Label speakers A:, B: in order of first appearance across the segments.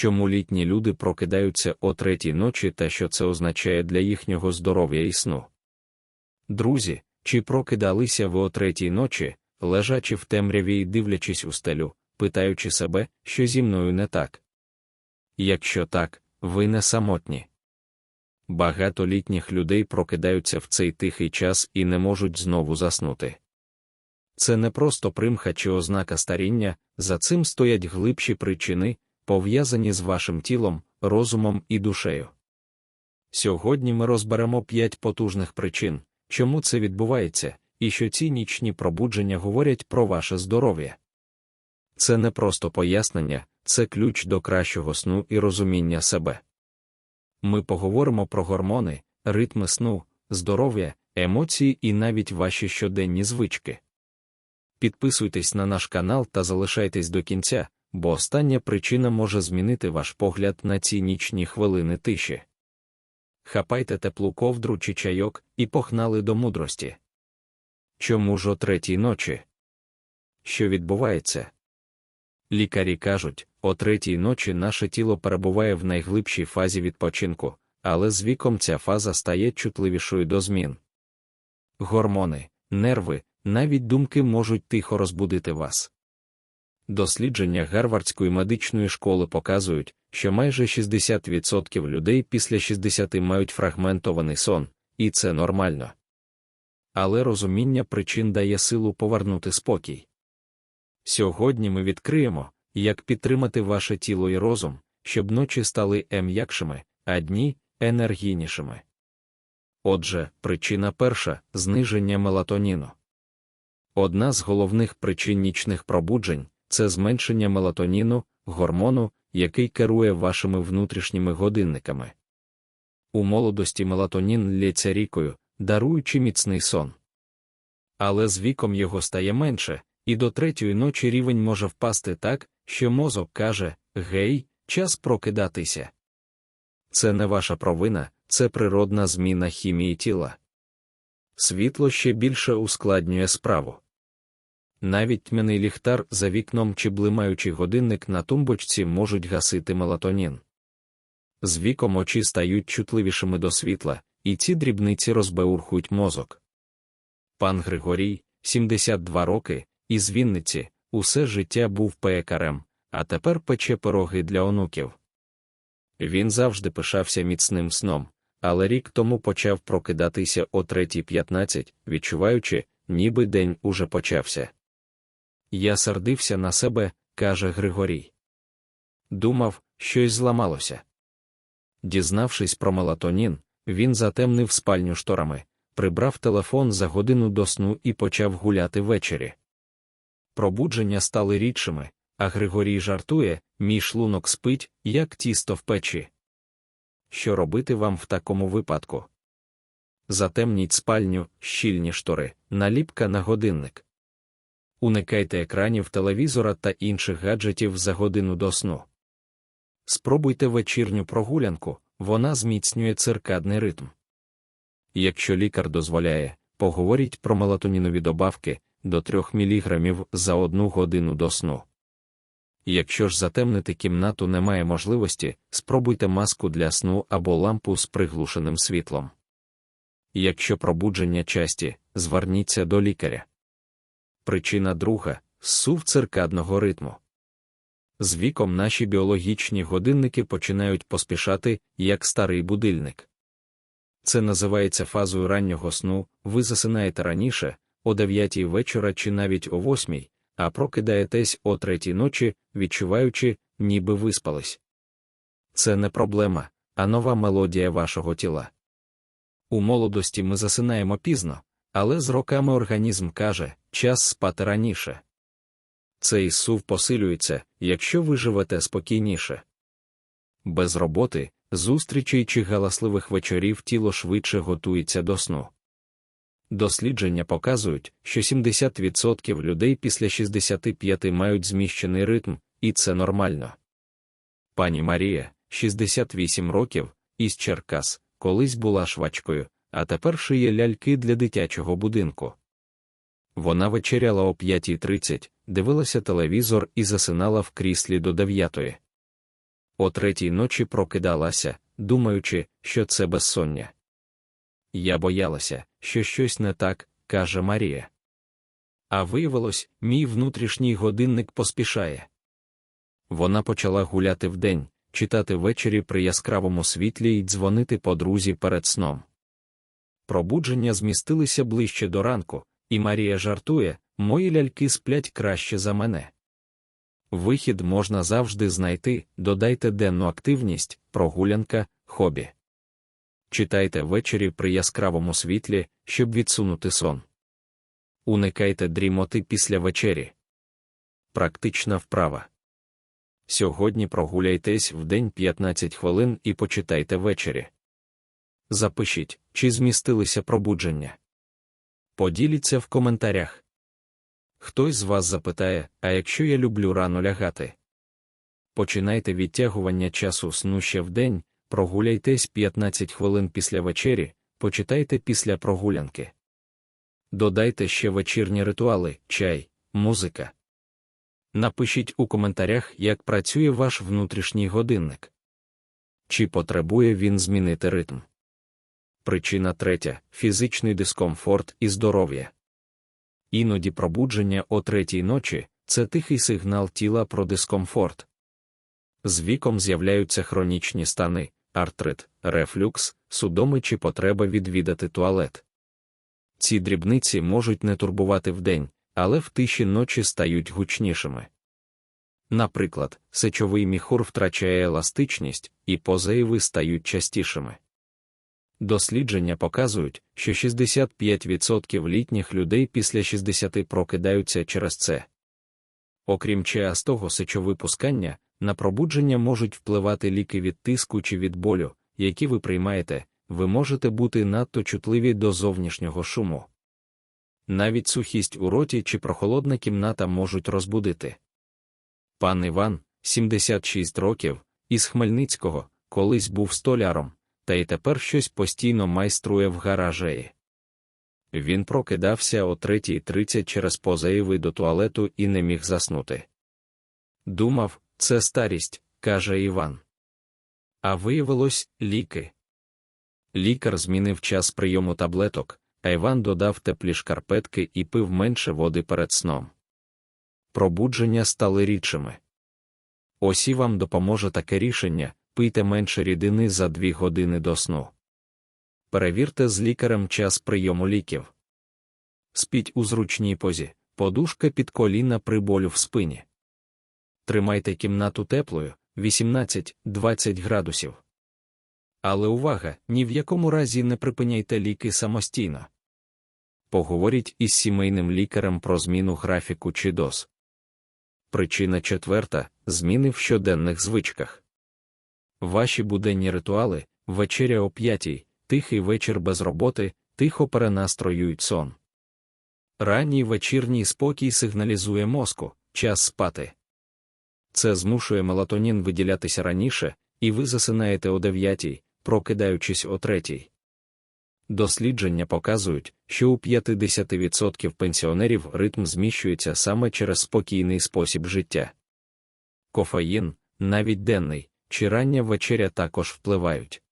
A: чому літні люди прокидаються о третій ночі та що це означає для їхнього здоров'я і сну. Друзі, чи прокидалися ви о третій ночі, лежачи в темряві і дивлячись у стелю, питаючи себе, що зі мною не так? Якщо так, ви не самотні. Багато літніх людей прокидаються в цей тихий час і не можуть знову заснути. Це не просто примха чи ознака старіння, за цим стоять глибші причини, пов'язані з вашим тілом, розумом і душею. Сьогодні ми розберемо п'ять потужних причин, чому це відбувається, і що ці нічні пробудження говорять про ваше здоров'я. Це не просто пояснення, це ключ до кращого сну і розуміння себе. Ми поговоримо про гормони, ритми сну, здоров'я, емоції і навіть ваші щоденні звички. Підписуйтесь на наш канал та залишайтесь до кінця, бо остання причина може змінити ваш погляд на ці нічні хвилини тиші. Хапайте теплу ковдру чи чайок і погнали до мудрості. Чому ж о третій ночі? Що відбувається? Лікарі кажуть, о третій ночі наше тіло перебуває в найглибшій фазі відпочинку, але з віком ця фаза стає чутливішою до змін. Гормони, нерви, навіть думки можуть тихо розбудити вас. Дослідження Гарвардської медичної школи показують, що майже 60% людей після 60 мають фрагментований сон, і це нормально. Але розуміння причин дає силу повернути спокій. Сьогодні ми відкриємо, як підтримати ваше тіло і розум, щоб ночі стали м'якшими, а дні енергійнішими. Отже, причина перша зниження мелатоніну. Одна з головних причин нічних пробуджень це зменшення мелатоніну, гормону, який керує вашими внутрішніми годинниками. У молодості мелатонін лється рікою, даруючи міцний сон. Але з віком його стає менше, і до третьої ночі рівень може впасти так, що мозок каже Гей, час прокидатися. Це не ваша провина, це природна зміна хімії тіла. Світло ще більше ускладнює справу. Навіть тьмяний ліхтар за вікном чи блимаючий годинник на тумбочці можуть гасити мелатонін. З віком очі стають чутливішими до світла, і ці дрібниці розбеурхують мозок. Пан Григорій, 72 роки, із Вінниці, усе життя був пекарем, а тепер пече пироги для онуків. Він завжди пишався міцним сном, але рік тому почав прокидатися о 3.15, відчуваючи, ніби день уже почався. Я сердився на себе, каже Григорій. Думав, щось зламалося. Дізнавшись про мелатонін, він затемнив спальню шторами, прибрав телефон за годину до сну і почав гуляти ввечері. Пробудження стали рідшими, а Григорій жартує, мій шлунок спить, як тісто в печі. Що робити вам в такому випадку? Затемніть спальню, щільні штори, наліпка на годинник. Уникайте екранів телевізора та інших гаджетів за годину до сну. Спробуйте вечірню прогулянку, вона зміцнює циркадний ритм. Якщо лікар дозволяє, поговоріть про мелатонінові добавки до 3 мг за одну годину до сну. Якщо ж затемнити кімнату немає можливості, спробуйте маску для сну або лампу з приглушеним світлом. Якщо пробудження часті, зверніться до лікаря. Причина друга сув циркадного ритму. З віком наші біологічні годинники починають поспішати, як старий будильник. Це називається фазою раннього сну, ви засинаєте раніше, о 9 вечора чи навіть о 8, а прокидаєтесь о 3 ночі, відчуваючи, ніби виспались. Це не проблема, а нова мелодія вашого тіла. У молодості ми засинаємо пізно, але з роками організм каже час спати раніше. Цей сув посилюється, якщо ви живете спокійніше. Без роботи, зустрічей чи галасливих вечорів тіло швидше готується до сну. Дослідження показують, що 70% людей після 65 мають зміщений ритм, і це нормально. Пані Марія, 68 років, із Черкас, колись була швачкою, а тепер шиє ляльки для дитячого будинку. Вона вечеряла о 5.30, дивилася телевізор і засинала в кріслі до 9. о третій ночі прокидалася, думаючи, що це безсоння. Я боялася, що щось не так, каже Марія. А виявилось, мій внутрішній годинник поспішає. Вона почала гуляти вдень, читати ввечері при яскравому світлі і дзвонити подрузі перед сном. Пробудження змістилися ближче до ранку, і Марія жартує, мої ляльки сплять краще за мене. Вихід можна завжди знайти, додайте денну активність, прогулянка, хобі. Читайте ввечері при яскравому світлі, щоб відсунути сон. Уникайте дрімоти після вечері. Практична вправа. Сьогодні прогуляйтесь в день 15 хвилин і почитайте ввечері. Запишіть, чи змістилися пробудження. Поділіться в коментарях. Хтось з вас запитає, а якщо я люблю рано лягати? Починайте відтягування часу сну ще в день, прогуляйтесь 15 хвилин після вечері, почитайте після прогулянки. Додайте ще вечірні ритуали, чай, музика. Напишіть у коментарях, як працює ваш внутрішній годинник. Чи потребує він змінити ритм. Причина третя фізичний дискомфорт і здоров'я. Іноді пробудження о третій ночі це тихий сигнал тіла про дискомфорт. З віком з'являються хронічні стани, артрит, рефлюкс, судоми чи потреба відвідати туалет. Ці дрібниці можуть не турбувати вдень, але в тиші ночі стають гучнішими. Наприклад, сечовий міхур втрачає еластичність, і позаїви стають частішими. Дослідження показують, що 65% літніх людей після 60 прокидаються через це. Окрім частого сечовипускання, на пробудження можуть впливати ліки від тиску чи від болю, які ви приймаєте, ви можете бути надто чутливі до зовнішнього шуму. Навіть сухість у роті чи прохолодна кімната можуть розбудити. Пан Іван, 76 років, із Хмельницького, колись був столяром та й тепер щось постійно майструє в гаражеї. Він прокидався о 3.30 через позаїви до туалету і не міг заснути. Думав, це старість, каже Іван. А виявилось ліки. Лікар змінив час прийому таблеток, а Іван додав теплі шкарпетки і пив менше води перед сном. Пробудження стали рідшими. Ось і вам допоможе таке рішення, пийте менше рідини за 2 години до сну. Перевірте з лікарем час прийому ліків. Спіть у зручній позі, подушка під коліна при болю в спині. Тримайте кімнату теплою 18-20 градусів. Але увага, ні в якому разі не припиняйте ліки самостійно. Поговоріть із сімейним лікарем про зміну графіку чи доз. Причина четверта зміни в щоденних звичках. Ваші буденні ритуали, вечеря о п'ятій, тихий вечір без роботи, тихо перенастроюють сон. Ранній вечірній спокій сигналізує мозку, час спати. Це змушує мелатонін виділятися раніше, і ви засинаєте о дев'ятій, прокидаючись о третій. Дослідження показують, що у 50% пенсіонерів ритм зміщується саме через спокійний спосіб життя. Кофеїн, навіть денний, чи рання вечеря також впливають.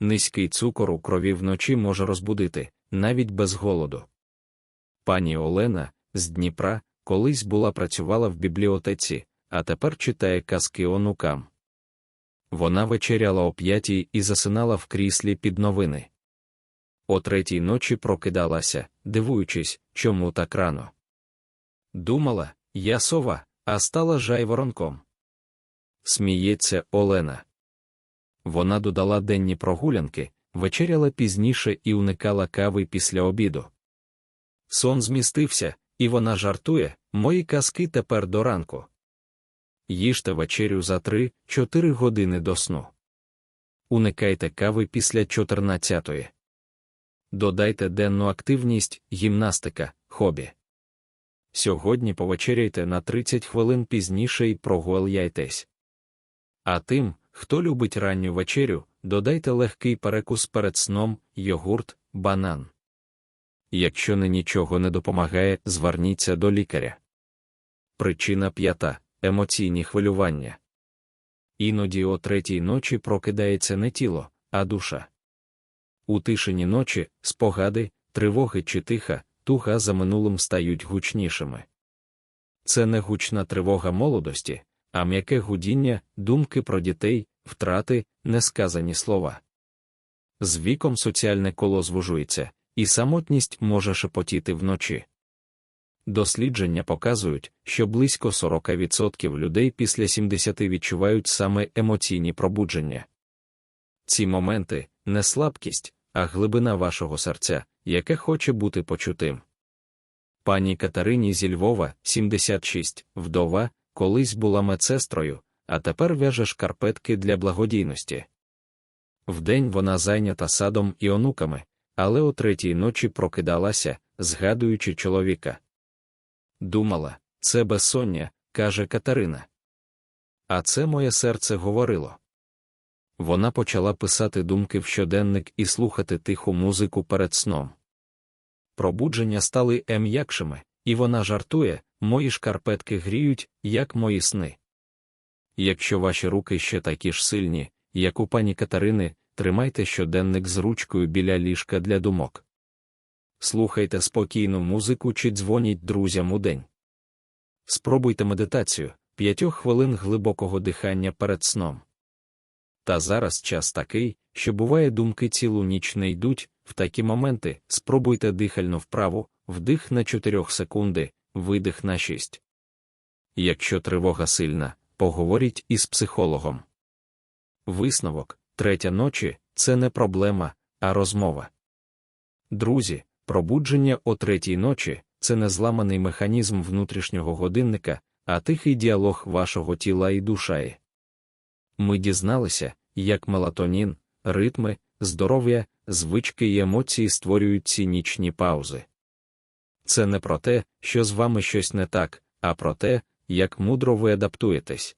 A: Низький цукор у крові вночі може розбудити, навіть без голоду. Пані Олена з Дніпра колись була працювала в бібліотеці, а тепер читає казки онукам. Вона вечеряла о п'ятій і засинала в кріслі під новини. О третій ночі прокидалася, дивуючись, чому так рано. Думала, я сова, а стала жайворонком сміється Олена. Вона додала денні прогулянки, вечеряла пізніше і уникала кави після обіду. Сон змістився, і вона жартує мої казки тепер до ранку. Їжте вечерю за 3-4 години до сну. Уникайте кави після 14-ї. Додайте денну активність, гімнастика, хобі. Сьогодні повечеряйте на 30 хвилин пізніше і прогуляйтесь. А тим, хто любить ранню вечерю, додайте легкий перекус перед сном, йогурт, банан. Якщо не нічого не допомагає, зверніться до лікаря. Причина п'ята емоційні хвилювання. іноді о третій ночі прокидається не тіло, а душа. У тишині ночі, спогади, тривоги чи тиха, туга за минулим стають гучнішими. Це не гучна тривога молодості, а м'яке гудіння, думки про дітей, втрати, несказані слова. З віком соціальне коло звужується, і самотність може шепотіти вночі. Дослідження показують, що близько 40% людей після 70 відчувають саме емоційні пробудження. Ці моменти не слабкість, а глибина вашого серця, яке хоче бути почутим. Пані Катерині зі Львова, 76, вдова, колись була медсестрою, а тепер в'яже шкарпетки для благодійності. Вдень вона зайнята садом і онуками, але о третій ночі прокидалася, згадуючи чоловіка. Думала, це безсоння, каже Катерина. А це моє серце говорило. Вона почала писати думки в щоденник і слухати тиху музику перед сном. Пробудження стали ем'якшими, і вона жартує, мої шкарпетки гріють, як мої сни. Якщо ваші руки ще такі ж сильні, як у пані Катерини, тримайте щоденник з ручкою біля ліжка для думок. Слухайте спокійну музику чи дзвоніть друзям у день. Спробуйте медитацію, п'ятьох хвилин глибокого дихання перед сном. Та зараз час такий, що буває думки цілу ніч не йдуть, в такі моменти спробуйте дихальну вправу, вдих на 4 секунди, видих на 6. Якщо тривога сильна, поговоріть із психологом. Висновок третя ночі це не проблема, а розмова. Друзі, пробудження о третій ночі це не зламаний механізм внутрішнього годинника, а тихий діалог вашого тіла і душаї. Ми дізналися, як мелатонін, ритми, здоров'я, звички і емоції створюють ці нічні паузи. Це не про те, що з вами щось не так, а про те, як мудро ви адаптуєтесь.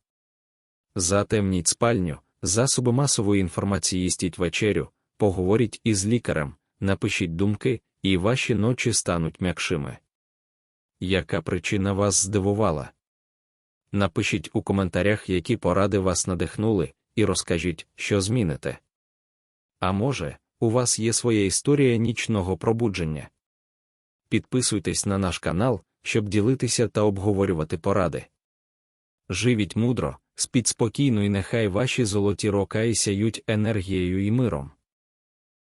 A: Затемніть спальню, засоби масової інформації їстіть вечерю, поговоріть із лікарем, напишіть думки, і ваші ночі стануть м'якшими. Яка причина вас здивувала? Напишіть у коментарях, які поради вас надихнули, і розкажіть, що зміните. А може, у вас є своя історія нічного пробудження. Підписуйтесь на наш канал, щоб ділитися та обговорювати поради. Живіть мудро, спіть спокійно і нехай ваші золоті роки сяють енергією і миром.